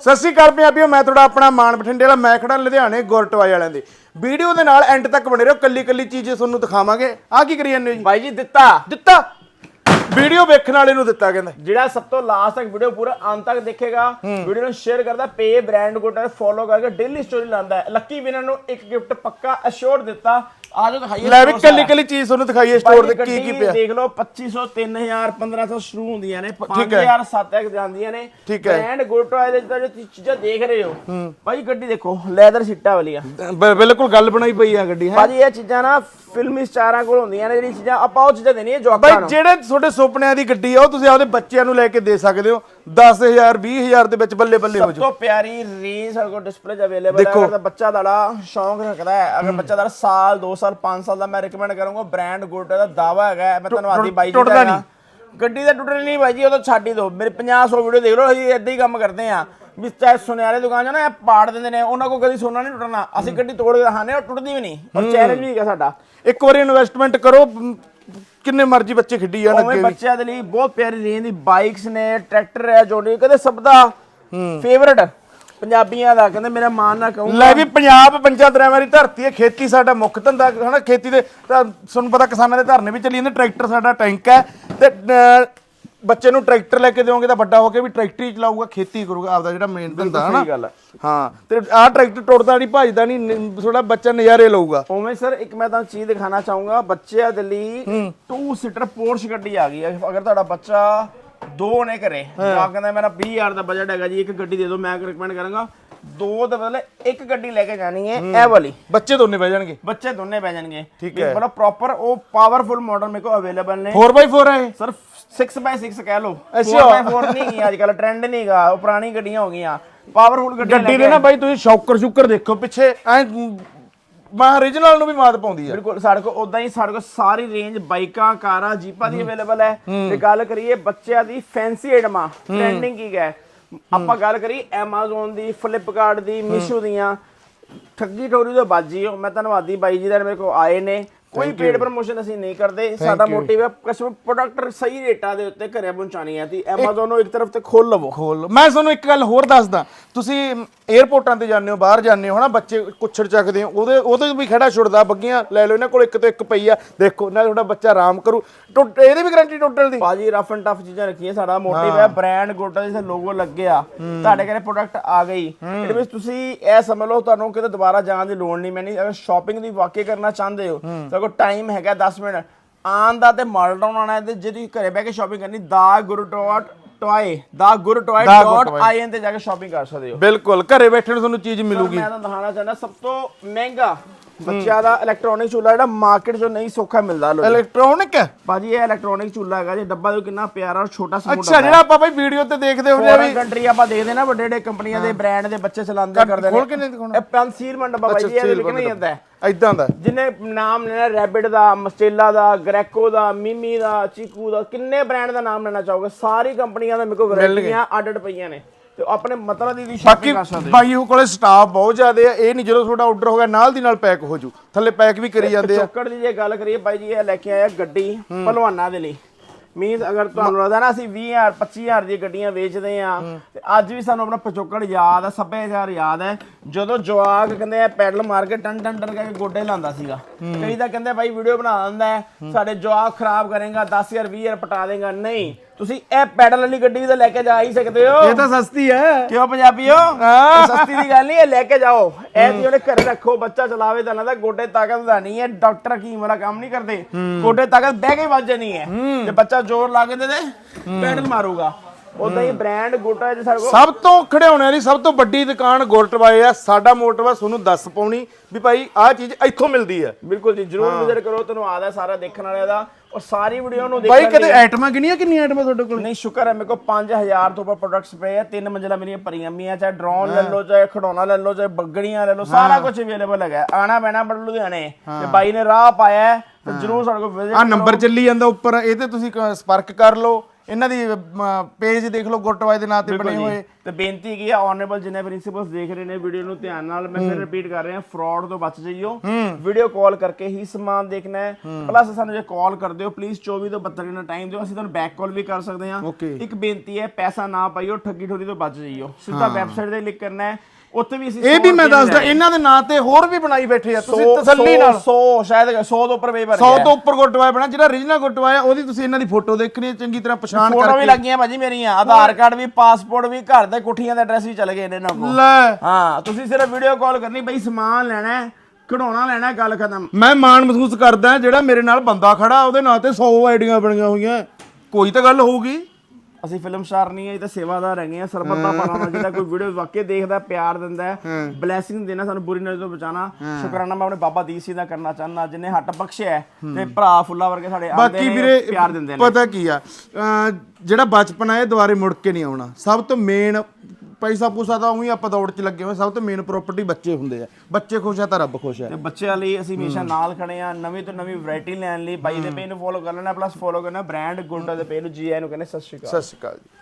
ਸਤਿ ਸ਼੍ਰੀ ਅਕਾਲ ਪੰਜਾਬੀਓ ਮੈਂ ਤੁਹਾਡਾ ਆਪਣਾ ਮਾਨ ਬਠਿੰਡੇ ਵਾਲਾ ਮੈਂ ਖੜਾ ਲੁਧਿਆਣੇ ਗੁਰਟਵਾਏ ਵਾਲਿਆਂ ਦੇ। ਵੀਡੀਓ ਦੇ ਨਾਲ ਐਂਡ ਤੱਕ ਬਣੇ ਰਹੋ ਕੱਲੀ ਕੱਲੀ ਚੀਜ਼ ਤੁਹਾਨੂੰ ਦਿਖਾਵਾਂਗੇ। ਆ ਕੀ ਕਰੀ ਜਾਂਦੇ ਹੋ ਜੀ? ਬਾਈ ਜੀ ਦਿੱਤਾ। ਦਿੱਤਾ? ਵੀਡੀਓ ਵੇਖਣ ਵਾਲੇ ਨੂੰ ਦਿੱਤਾ ਕਹਿੰਦਾ। ਜਿਹੜਾ ਸਭ ਤੋਂ ਲਾਸਟ ਤੱਕ ਵੀਡੀਓ ਪੂਰਾ ਅੰਤ ਤੱਕ ਦੇਖੇਗਾ ਵੀਡੀਓ ਨੂੰ ਸ਼ੇਅਰ ਕਰਦਾ ਪੇ ਬ੍ਰਾਂਡ ਕੋਟਾ ਫੋਲੋ ਕਰਕੇ ਡੇਲੀ ਸਟੋਰੀ ਲਾਉਂਦਾ ਲੱਕੀ ਵਿਨਰ ਨੂੰ ਇੱਕ ਗਿਫਟ ਪੱਕਾ ਅਸ਼ੋਰ ਦਿੱਤਾ। ਆ ਜੋ ਦਿਖਾਈਏ ਲੈ ਵੀ ਕੱਲੀ ਕੱਲੀ ਚੀਜ਼ ਤੁਹਾਨੂੰ ਦਿਖਾਈਏ ਸਟੋਰ ਦੇ ਕੀ ਕੀ ਪਿਆ? ਦੇਖ ਲਓ 2500 3000 1500 ਸ਼ੁਰੂ ਹੁੰਦੀਆਂ ਨੇ। ਠੀਕ ਹੈ। 5000 7 ਤੱਕ ਜਾਂਦੀਆਂ ਨੇ। ਠੀਕ ਹੈ। ਬ੍ਰਾਂਡ ਗੋਟਾ ਦੇ ਜਿਹੜਾ ਜੋ ਚੀਜ਼ਾਂ ਦੇਖ ਰਹੇ ਹੋ। ਭਾਈ ਗੱਡੀ ਦੇਖੋ ਲੈਦਰ ਸੀਟਾਂ ਵਾਲੀਆਂ। ਬ- ਬਿਲਕੁਲ ਗੱਲ ਬਣਾਈ ਪਈ ਆ ਗੱਡੀ ਹੈ? ਭਾਜੀ ਇਹ ਚੀਜ਼ਾਂ ਨਾ ਫਿਲਮੀ ਸਟਾਰਾਂ ਕੋਲ ਹੁੰਦੀਆਂ ਨੇ ਜਿਹੜੀ ਚੀਜ਼ਾਂ ਆਪਾਂ ਉਹ ਚੀਜ਼ਾਂ ਦੇਣੀਆਂ ਜਵਾਕਾਂ ਨੂੰ। ਜਿਹੜੇ ਤੁਹਾਡੇ ਸੁਪਨਿਆਂ ਦੀ ਗੱਡੀ ਆ ਉਹ ਤੁਸੀਂ ਆਪਦੇ ਬੱਚਿਆਂ ਨੂੰ ਲੈ ਕੇ ਦੇ ਸਕਦੇ ਹੋ। 10000 20000 ਦੇ ਵਿੱਚ ਬੱਲੇ ਬੱਲੇ ਹੋ ਸਭ ਜਾਓ। ਤੋਂ ਪਿਆਰੀ ਰੇਂਜ ਸਾਡੇ ਕੋਲ ਡਿਸਪਲੇ 'ਚ ਅਵੇਲੇਬਲ ਹੈ ਦੇਖੋ। ਅਗਰ ਤਾਂ ਬੱਚਾ ਤੁਹਾਡਾ ਸ਼ੌਂਕ ਰੱਖਦਾ ਹੈ ਅਗਰ ਬੱਚਾ ਤੁਹਾਡਾ ਸਾਲ 2 ਸਾਲ 5 ਸਾਲ ਦਾ ਮੈਂ ਰეკਮੈਂਡ ਕਰੂੰਗਾ ਬ੍ਰਾਂਡ ਗੋਟਾ ਦਾ ਦਾਵਾ ਹੈਗਾ ਹੈ। ਮੈਂ ਧੰਨਵਾਦੀ ਬਾਈ ਜੀ ਦਾ ਟੁੱਟਦਾ ਹੈਗਾ। ਗੱਡੀ ਦਾ ਟੁੱਟਣੀ ਨਹੀਂ ਬਾਈ ਜੀ ਉਹ ਤਾਂ ਛੱਡ ਹੀ ਦਿਓ। ਮੇਰੇ 50 100 ਵੀਡੀਓ ਦੇਖ ਲਓ ਅਸੀਂ ਇਦਾਂ ਹੀ ਕੰਮ ਕਰਦੇ ਆ ਵੀ ਚਾਹੇ ਸੁਨਿਆਰੇ ਦੁਕਾਨ ਨਾ ਇਹ ਪਾੜ ਦਿੰਦੇ ਨੇ ਉਹਨਾਂ ਕੋਲ ਕਦੀ ਸੋਨਾ ਨਹੀਂ ਟੁੱਟਣਾ। ਅਸੀਂ ਗੱਡੀ ਤੋੜ ਕੇ ਦਿਖਾਣੇ ਉਹ ਟੁੱਟਦੀ ਵੀ ਨਹੀਂ। ਔਰ ਚੈਲੰਜ ਵੀ ਹੈਗਾ ਸਾਡਾ। ਇੱਕ ਵਾਰੀ ਇਨਵੈਸਟਮੈਂਟ ਕਰੋ ਕਿੰਨੇ ਮਰਜ਼ੀ ਬੱਚੇ ਖੇਡੀ ਜਾਣ ਉਵੇਂ ਅੱਗੇ ਵੀ। ਬੱਚਿਆਂ ਦੇ ਲਈ ਬਹੁਤ ਪਿਆਰੀ ਰੇਂਜ ਦੀ ਬਾਈਕਸ ਨੇ ਟਰੈਕਟਰ ਹੈ ਜੋੜੀ ਕਹਿੰਦੇ ਸਭ ਦਾ ਫੇਵਰਟ ਪੰਜਾਬੀਆਂ ਦਾ ਕਹਿੰਦੇ ਮੇਰਾ ਮਾਨ ਨਾ ਕਹੂੰ। ਲੈ ਵੀ ਪੰਜਾਬ ਪੰਜਾਂ ਦਰਿਆਵਾਂ ਦੀ ਧਰਤੀ ਹੈ ਖੇਤੀ ਸਾਡਾ ਮੁੱਖ ਧੰਦਾ ਹਨਾ ਖੇਤੀ ਦੇ ਤਾਂ ਤੁਹਾਨੂੰ ਪਤਾ ਕਿਸਾਨਾਂ ਦੇ ਧਰਨੇ ਵੀ ਚੱਲੀ ਜਾਂਦੇ ਟਰੈਕਟਰ ਸਾਡਾ ਟੈਂਕ ਹੈ ਤੇ ਅਹ, ਬੱਚੇ ਨੂੰ ਟਰੈਕਟਰ ਲੈ ਕੇ ਦਿਓਗੇ ਤਾਂ ਵੱਡਾ ਹੋ ਕੇ ਵੀ ਟਰੈਕਟਰ ਹੀ ਚਲਾਊਗਾ ਖੇਤੀ ਕਰੂਗਾ ਆਪਦਾ ਜਿਹੜਾ ਮੇਨ ਧੰਦਾ ਸਹੀ ਗੱਲ ਹੈ ਹਾਂ ਤੇ ਆਹ ਟਰੈਕਟਰ ਟੁੱਟਦਾ ਨਹੀਂ ਭਜਦਾ ਨਹੀਂ ਥੋੜਾ ਬੱਚਾ ਨਜ਼ਾਰੇ ਲਊਗਾ। ਉਵੇਂ ਸਰ ਇੱਕ ਮੈਂ ਤੁਹਾਨੂੰ ਚੀਜ਼ ਦਿਖਾਣਾ ਚਾਹੂੰਗਾ ਬੱਚਿਆਂ ਦੇ ਲਈ 2 ਸੀਟਰ ਪੋਰਸ਼ ਗੱਡੀ ਆ ਗਈ ਹੈ ਅਗਰ ਤੁਹਾਡਾ ਬੱਚਾ ਦੋ ਨੇ ਘਰੇ ਜਾਂ ਕਹਿੰਦਾ ਮੇਰਾ 20000 ਦਾ ਬਜਟ ਹੈਗਾ ਜੀ ਇੱਕ ਗੱਡੀ ਦੇ ਦਿਓ ਮੈਂ ਰეკਮੈਂਡ ਕਰਾਂਗਾ। ਦੋ ਦੇ ਬਦਲੇ ਇੱਕ ਗੱਡੀ ਲੈ ਕੇ ਜਾਣੀ ਹੈ ਇਹ ਵਾਲੀ। ਬੱਚੇ ਦੋਨੇ ਬਹਿ ਜਾਣਗੇ। ਬੱਚੇ ਦੋਨੇ ਪੈ ਜਾਣਗੇ। ਠੀਕ ਹੈ। ਬੜਾ ਪ੍ਰੋਪਰ ਉਹ ਪਾਵਰਫੁਲ ਮਾਡਲ ਮੇਰੇ ਕੋਲ ਅਵੇਲੇਬਲ ਨੇ। 4x4 ਹੈ? ਸਰ 6x6 ਕਹਿ ਲਓ। ਅੱਛਾ। 4x4 ਨਹੀਂ ਗੀ ਅੱਜ ਕੱਲ ਟ੍ਰੈਂਡ ਨਹੀਂਗਾ ਉਹ ਪੁਰਾਣੀ ਗੱਡੀਆਂ ਹੋ ਗਈਆਂ। ਪਾਵਰਫੁਲ ਗੱਡੀ ਗੱਡੀ ਦੇ ਨਾ ਬਾਈ ਤੁਸੀਂ ਸ਼ੌਕਰ ਸ਼ੁਕਰ ਦੇਖੋ ਪਿੱਛੇ ਐ ਮਾ origignal ਨੂੰ ਵੀ ਮਾਤ ਪਾਉਂਦੀ ਹੈ ਬਿਲਕੁਲ ਸਾਡੇ ਕੋਲ ਉਦਾਂ ਹੀ ਸਾਡੇ ਕੋਲ ਸਾਰੀ ਰੇਂਜ ਬਾਈਕਾਂ ਕਾਰਾਂ ਜੀਪਾਂ ਦੀ ਅਵੇਲੇਬਲ ਹੈ। ਤੇ ਗੱਲ ਕਰੀਏ ਬੱਚਿਆਂ ਦੀ ਫੈਂਸੀ ਆਈਟਮਾਂ ਟ੍ਰੈਂਡਿੰਗ ਕੀ ਹੈ ਆਪਾਂ ਗੱਲ ਕਰੀ Amazon ਦੀ, Flipkart ਦੀ Meesho ਦੀਆਂ। ਠੱਗੀ ਠੋਰੀ ਤੋਂ ਬਾਜੀ ਹੋ। ਮੈਂ ਧੰਨਵਾਦੀ ਬਾਈ ਜੀ ਦਾ ਮੇਰੇ ਕੋਲ ਆਏ ਨੇ। ਕੋਈ ਪੇਡ ਪ੍ਰਮੋਸ਼ਨ ਅਸੀਂ ਨਹੀਂ ਕਰਦੇ। ਸਾਡਾ ਮੋਟਿਵ ਹੈ ਕਸਟਮਰ ਪ੍ਰੋਡਕਟ ਸਹੀ ਰੇਟਾਂ ਦੇ ਉੱਤੇ ਘਰੇ ਪਹੁੰਚਾਣੀ ਹੈ ਤੇ Amazon ਨੂੰ ਇੱਕ ਤਰਫ ਤੇ ਖੋਲ ਲਵੋ। ਖੋਲ। ਮੈਂ ਤੁਹਾਨੂੰ ਇੱਕ ਗੱਲ ਹੋਰ ਦੱਸਦਾ। ਤੁਸੀਂ 에어ਪੋਰਟਾਂ ਤੇ ਜਾਂਦੇ ਹੋ ਬਾਹਰ ਜਾਂਦੇ ਹੋ ਹਨਾ? ਬੱਚੇ ਕੁੱਛੜ ਚੱਕਦੇ ਹੋ। ਉਹਦੇ ਉਹਦੇ ਵੀ ਖੜਾ ਛੁੱਟਦਾ। ਬੱਗੀਆਂ ਲੈ ਲਓ ਇਹਨਾਂ ਕੋਲ ਇੱਕ ਤੋਂ ਇੱਕ ਪਈ ਆ। ਦੇਖੋ ਨਾ ਤੁਹਾਡਾ ਬੱਚਾ ਆਰਾਮ ਕਰੂ। ਇਹਦੀ ਵੀ ਗਾਰੰਟੀ ਟੁੱਟਣ ਦੀ। ਬਾਜੀ ਰਫ ਐਂਡ ਟਫ ਚੀਜ਼ਾਂ ਰੱਖੀਆਂ। ਸਾਡਾ ਮੋਟਿਵ ਹੈ। ਬ੍ਰਾਂਡ ਗੋਟਾ ਜਿਹਾ ਲੋਗੋ ਲੱਗਿਆ। ਤੁਹਾਡੇ ਘਰੇ ਪ੍ਰੋਡਕਟ ਆ ਗਈ। ਇਹਦੇ ਵਿੱਚ ਤੁਸੀਂ ਇਹ ਸਮਝ ਲਓ ਤੁਹਾਨੂੰ ਕਿਤੇ ਦੁਬਾਰਾ ਜਾਣ ਦੀ ਲੋੜ ਨਹੀਂ। ਮੈਨੀ ਅਗਰ ਸ਼ਾਪਿੰਗ ਦੀ ਵਾਕਈ ਕਰਨਾ ਚਾਹੁੰਦੇ ਹੋ ਕੋ ਟਾਈਮ ਹੈਗਾ 10 ਮਿੰਟ। ਆਨ ਦਾ ਤੇ ਮਾਡਲ ਟਾਊਨ ਆਣਾ ਹੈ ਤੇ ਜੇ ਤੁਸੀਂ ਘਰੇ ਬਹਿ ਕੇ ਸ਼ਾਪਿੰਗ ਕਰਨੀ ਦਾ ਗੁਰੂ ਡਾਟ ਟੋਏ ਦਾ ਗੁਰੂ ਟੋਏ ਡਾਟ। ਆਈਐਨ ਤੇ ਜਾ ਕੇ ਸ਼ਾਪਿੰਗ ਕਰ ਸਕਦੇ ਹੋ। ਬਿਲਕੁਲ ਘਰੇ ਬੈਠੇ ਨੂੰ ਤੁਹਾਨੂੰ ਚੀਜ਼ ਮਿਲੂਗੀ। ਮੈਂ ਤੁਹਾਨੂੰ ਦਿਖਾਉਣਾ ਚਾਹੁੰਦਾ ਸਭ ਤੋਂ ਮਹਿੰਗਾ ਬੱਚਿਆਂ ਦਾ ਇਲੈਕਟ੍ਰੋਨਿਕ ਚੁੱਲ੍ਹਾ ਜਿਹੜਾ ਮਾਰਕੀਟ 'ਚੋਂ ਨਹੀਂ ਸੌਖਾ ਮਿਲਦਾ ਲੋ ਇਲੈਕਟ੍ਰੋਨਿਕ ਹੈ ਬਾਜੀ ਇਹ ਇਲੈਕਟ੍ਰੋਨਿਕ ਚੁੱਲ੍ਹਾ ਹੈਗਾ ਜੀ ਡੱਬਾ ਦੇਖੋ ਕਿੰਨਾ ਪਿਆਰਾ ਔਰ ਛੋਟਾ ਸਮੂਹ ਅੱਛਾ ਜਿਹੜਾ ਆਪਾਂ ਬਈ ਵੀਡੀਓ ਤੇ ਦੇਖਦੇ ਹੁੰਦੇ ਆ ਵੀ ਕੰਟਰੀ ਆਪਾਂ ਦੇਖਦੇ ਨਾ ਵੱਡੇ ਵੱਡੇ ਕੰਪਨੀਆਂ ਦੇ ਬ੍ਰਾਂਡ ਦੇ ਬੱਚੇ ਚਲਾਉਂਦੇ ਕਰਦੇ ਖੋਲ ਕੇ ਨਹੀਂ ਦਿਖਾਉਣਾ? ਇਹ ਪੈਨਸੀਲ ਡੱਬਾ ਬਾਈ ਜੀ ਇਹ ਲਿਖਣਾ ਨਹੀਂ ਜਾਂਦਾ ਐਦਾਂ ਦਾ ਜਿੰਨੇ ਨਾਮ ਲੈਣਾ ਰੈਬਿਟ ਦਾ ਮਸਟੇਲਾ ਦਾ ਗ੍ਰੈਕੋ ਦਾ ਮਿਮੀ ਦਾ ਚੀਕੂ ਦਾ ਕਿੰਨੇ ਬ੍ਰਾਂਡ ਦਾ ਨਾਮ ਲੈਣਾ ਚਾਹੋਗੇ? ਸਾਰੀ ਕੰਪਨੀਆਂ ਦਾ ਮੇਰੇ ਕੋਲ ਵੈਰਾਈਟੀਆਂ ਅੱਡ ਅੱਡ ਪਈਆਂ ਨੇ। ਤੇ ਆਪਣੇ ਮਤਲਬ ਦੀ ਬਾਕੀ ਸ਼ਾਪਿੰਗ ਕਰ ਸਕਦੇ। ਹੋ ਬਾਈ ਉਹ ਕੋਲੇ ਸਟਾਫ ਬਹੁਤ ਜ਼ਿਆਦੇ ਆ ਇਹ ਨਹੀਂ ਜਦੋਂ ਤੁਹਾਡਾ ਆਰਡਰ ਹੋ ਗਿਆ ਨਾਲ ਦੀ ਨਾਲ ਪੈਕ ਹੋ ਜੂ। ਥੱਲੇ ਪੈਕ ਵੀ ਕਰੀ ਜਾਂਦੇ ਆ। ਚੋਕੜ ਦੀ ਜੇ ਗੱਲ ਕਰੀਏ ਬਾਈ ਜੀ ਇਹ ਲੈ ਕੇ ਆਇਆ ਗੱਡੀ ਪਹਿਲਵਾਨਾਂ ਦੇ ਲਈ। ਮੀਨਸ ਅਗਰ ਤੁਹਾਨੂੰ ਲੱਗਦਾ ਨਾ ਅਸੀਂ 20000 25000 ਦੀਆਂ ਗੱਡੀਆਂ ਵੇਚਦੇ ਆ ਤੇ ਅੱਜ ਵੀ ਸਾਨੂੰ ਆਪਣਾ ਪਚੋਕੜ ਯਾਦ ਆ ਸੱਭਿਆਚਾਰ ਯਾਦ ਹੈ ਜਦੋਂ ਜਵਾਕ ਕਹਿੰਦੇ ਆ ਪੈਡਲ ਮਾਰ ਕੇ ਟਨ ਟਨ ਟਨ ਕਰਕੇ ਗੋਡੇ ਲਾਉਂਦਾ ਸੀਗਾ। ਕਈ ਤਾਂ ਕਹਿੰਦੇ ਬਾਈ ਵੀਡੀਓ ਬਣਾ ਦਿੰਦਾ ਸਾਡੇ ਜਵਾਕ ਖਰਾਬ ਕਰੇਗਾ 10000 20000 ਪਟਾ ਦੇਗਾ। ਨਹੀਂ ਤੁਸੀਂ ਇਹ ਪੈਡਲ ਵਾਲੀ ਗੱਡੀ ਵੀ ਤਾਂ ਲੈ ਕੇ ਜਾ ਹੀ ਸਕਦੇ ਹੋ। ਇਹ ਤਾਂ ਸਸਤੀ ਹੈ। ਕਿਉਂ ਪੰਜਾਬੀਓ? ਸਸਤੀ ਦੀ ਗੱਲ ਨਹੀਂ ਇਹ ਲੈ ਕੇ ਜਾਓ। ਇਹ ਤੇ ਉਹਨੇ ਘਰੇ ਰੱਖੋ ਬੱਚਾ ਚਲਾਵੇ ਤਾਂ ਨਾ ਗੋਡੇ ਤਾਕਤ ਦਾ ਨਹੀਂ ਹੈ। ਡਾਕਟਰ ਹਕੀਮ ਵਾਲਾ ਕੰਮ ਨਹੀਂ ਕਰਦੇ। ਗੋਡੇ ਤਾਕਤ ਬਹਿ ਕੇ ਵੱਜ ਜਾਣੀ ਹੈ। ਤੇ ਬੱਚਾ ਜ਼ੋਰ ਲਾ ਕੇ ਦੇ ਦੇ ਪੈਡਲ ਮਾਰੂਗਾ। ਉਦਾਂ ਹੀ ਬ੍ਰਾਂਡ ਗੋਟਾ ਜੇ ਸਾਡੇ ਕੋਲ ਸਭ ਤੋਂ ਖਿਡੌਣਿਆਂ ਦੀ ਸਭ ਤੋਂ ਵੱਡੀ ਦੁਕਾਨ ਗੁਰਟਵਾਏ ਆ ਸਾਡਾ ਮੋਟਿਵ ਤੁਹਾਨੂੰ ਦੱਸ ਪਾਉਣੀ ਵੀ ਭਾਈ ਆਹ ਚੀਜ਼ ਇੱਥੋਂ ਮਿਲਦੀ ਹੈ ਬਿਲਕੁਲ ਜੀ ਜਰੂਰ ਵਿਜ਼ਿਟ ਕਰੋ ਤੁਹਾਨੂੰ ਆਦਾ ਸਾਰਾ ਦੇਖਣ ਵਾਲਿਆਂ ਦਾ ਔਰ ਸਾਰੀ ਵੀਡੀਓ ਨੂੰ ਭਾਈ ਦੇਖਣ ਕਦੇ ਆਈਟਮਾਂ ਕਿੰਨੀਆਂ ਕਿੰਨੀਆਂ ਆਈਟਮਾਂ ਤੁਹਾਡੇ ਕੋਲ? ਨਹੀਂ ਸ਼ੁਕਰ ਹੈ ਮੇਰੇ ਕੋਲ 5000 ਤੋਂ ਉੱਪਰ ਪ੍ਰੋਡਕਟਸ ਪਏ ਆ ਤਿੰਨ ਮੰਜ਼ਿਲਾ ਮੇਰੀਆਂ ਭਰੀਆਂ ਮੀਆਂ ਚਾਹੇ ਡਰੋਨ ਲੈ ਲਓ ਚਾਹੇ ਖਿਡੌਣਾ ਲੈ ਲਓ ਚਾਹੇ ਬੱਗੜੀਆਂ ਲੈ ਲਓ ਸਾਰਾ ਕੁਝ ਅਵੇਲੇਬਲ ਹੈਗਾ। ਆਣਾ ਪੈਣਾ ਬੜ ਲੁਧਿਆਣੇ ਤੇ ਬਾਈ ਨੇ ਰਾਹ ਪਾਇਆ ਤੇ ਜਰੂਰ ਸਾਡੇ ਕੋਲ ਵਿਜ਼ਿਟ ਆ ਨੰਬਰ ਚੱਲੀ ਜਾਂਦਾ ਉੱਪਰ ਇਹ ਤੇ ਤੁਸੀਂ ਸੰਪਰਕ ਕਰ ਲਓ। ਇਹਨਾਂ ਦੀ ਪੇਜ ਦੇਖ ਲਓ ਗੁੱਟਵਾਏ ਦੇ ਨਾਂ ਤੇ ਬਣੇ ਹੋਏ। ਤੇ ਬੇਨਤੀ ਕੀ ਹੈ ਆਨਰੇਬਲ ਜਿੰਨੇ ਪ੍ਰਿੰਸੀਪਲਸ ਦੇਖ ਰਹੇ ਨੇ ਵੀਡੀਓ ਨੂੰ ਧਿਆਨ ਨਾਲ ਮੈਂ ਫਿਰ ਰਿਪੀਟ ਕਰ ਰਿਹਾ ਫਰਾਡ ਤੋਂ ਬਚ ਜਾਈਓ। ਵੀਡੀਓ ਕਾਲ ਕਰਕੇ ਹੀ ਸਮਾਨ ਦੇਖਣਾ ਹੈ। ਪਲੱਸ ਸਾਨੂੰ ਜੇ ਕਾਲ ਕਰਦੇ ਹੋ ਪਲੀਜ਼ 24 ਤੋਂ 72 ਘੰਟੇ ਟਾਈਮ ਦਿਓ। ਅਸੀਂ ਤੁਹਾਨੂੰ ਬੈਕ ਕਾਲ ਵੀ ਕਰ ਸਕਦੇ ਹਾਂ. ਇੱਕ ਬੇਨਤੀ ਹੈ ਪੈਸਾ ਨਾ ਪਾਈਓ ਠੱਗੀ ਠੋਰੀ ਤੋਂ ਬਚ ਜਾਈਓ। ਸਿੱਧਾ ਵੈਬਸਾਈਟ ਤੇ ਕਲਿੱਕ ਕਰਨਾ ਹੈ। ਉੱਥੇ ਵੀ ਅਸੀਂ ਇਹ ਵੀ ਮੈਂ ਦੱਸਦਾ ਇਹਨਾਂ ਦੇ ਨਾਂ ਤੇ ਹੋਰ ਵੀ ਬਣਾਈ ਬੈਠੇ ਆ। ਤੁਸੀਂ ਤਸੱਲੀ ਨਾਲ। 100 ਸ਼ਾਇਦ 100 ਤੋਂ ਉੱਪਰ ਵੇ ਭਰ 100 ਤੋਂ ਉੱਪਰ ਗੁੱਟਵਾਏ ਬਣਾ ਜਿਹੜਾ origignal ਗੁੱਟਵਾਇਆ ਉਹਦੀ ਤੁਸੀਂ ਇਹਨਾਂ ਦੀ ਫੋਟੋ ਦੇਖਣੀ ਹੈ ਚੰਗੀ ਤਰ੍ਹਾਂ ਪਛਾਣ ਫੋਟੋ ਵੀ ਕਰਕੇ। ਲੱਗੀਆਂ ਭਾਜੀ ਮੇਰੀਆਂ। ਆਧਾਰ ਕਾਰਡ ਵੀ ਪਾਸਪੋਰਟ ਵੀ ਘਰ ਦੇ ਕੁੱਠੀਆਂ ਦਾ ਐਡਰੈਸ ਵੀ ਚਲੇ ਗਏ ਇਹਨਾਂ ਕੋਲ। ਲੈ। ਹਾਂ ਤੁਸੀਂ ਸਿਰਫ ਵੀਡੀਓ ਕਾਲ ਕਰਨੀ ਬਈ ਸਮਾਨ ਲੈਣਾ ਹੈ ਕਢਾਉਣਾ ਲੈਣਾ ਗੱਲ ਖਤਮ। ਮੈਂ ਮਾਣ ਮਹਿਸੂਸ ਕਰਦਾ ਜਿਹੜਾ ਮੇਰੇ ਨਾਲ ਬੰਦਾ ਖੜਾ ਉਹਦੇ ਨਾਂ ਤੇ 100 ਆਈਡੀਆਂ ਬਣੀਆਂ ਹੋਈਆਂ। ਕੋਈ ਤਾਂ ਗੱਲ ਹੋਊਗੀ। ਅਸੀਂ ਫਿਲਮ ਸਟਾਰ ਨਹੀਂ ਇਹ ਤਾਂ ਸੇਵਾਦਾਰ ਹੈਗੇ ਆ ਸਰਬੱਤ ਦਾ ਭਲਾ ਨਾਲ ਜਿਹੜਾ ਕੋਈ ਵੀਡੀਓ ਵਾਕਈ ਦੇਖਦਾ ਪਿਆਰ ਦਿੰਦਾ ਬਲੇਸਿੰਗ ਦੇਣਾ ਸਾਨੂੰ ਬੁਰੀ ਨਜ਼ਰ ਤੋਂ ਬਚਾਣਾ ਸ਼ੁਕਰਾਨਾ ਮੈਂ ਆਪਣੇ ਬਾਬਾ ਦੀਪ ਸਿੰਘ ਦਾ ਕਰਨਾ ਚਾਹੁੰਦਾ ਜਿਨੇ ਹੱਟ ਬਖਸ਼ਿਆ ਤੇ ਭਰਾ ਫੁੱਲਾ ਵਰਗੇ ਸਾਡੇ ਨੇ ਵੀਰੇ ਪਿਆਰ ਦਿੰਦੇ ਨੇ। ਪਤਾ ਕੀ ਆ ਜਿਹੜਾ ਬਚਪਨ ਆ ਇਹ ਦੁਬਾਰੇ ਮੁੜ ਕੇ ਨਹੀਂ ਆਉਣਾ। ਸਭ ਤੋਂ ਮੇਨ ਪੈਸਾ ਪੂਸਾ ਤਾਂ ਉਹੀ ਆਪਾਂ ਦੌੜ 'ਚ ਲੱਗੇ ਹੋਏ ਸਭ ਤੋਂ ਮੇਨ ਪ੍ਰਾਪਰਟੀ ਬੱਚੇ ਹੁੰਦੇ ਆ। ਬੱਚੇ ਖੁਸ਼ ਆ ਤਾਂ ਰੱਬ ਖੁਸ਼ ਆ। ਤੇ ਬੱਚਿਆਂ ਲਈ ਅਸੀਂ ਹਮੇਸ਼ਾ ਨਾਲ ਖੜੇ ਆ ਨਵੀਂ ਤੋਂ ਨਵੀਂ ਵੈਰਾਈਟੀ ਲੈਣ ਲਈ। ਬਾਈ ਦੇ ਪੇਜ ਨੂੰ ਫੋਲੋ ਕਰ ਲੈਣਾ ਪਲੱਸ ਫੋਲੋ ਕਰਨਾ ਬ੍ਰਾਂਡ ਗੁੰਡਾ ਦੇ ਪੇਜ ਨੂੰ ਜੀ ਨੂੰ ਕਹਿੰਦੇ ਸਤਿ ਸ਼੍ਰੀ ਅਕਾਲ। ਸਤਿ ਸ਼੍ਰੀ ਅਕਾਲ ਜੀ।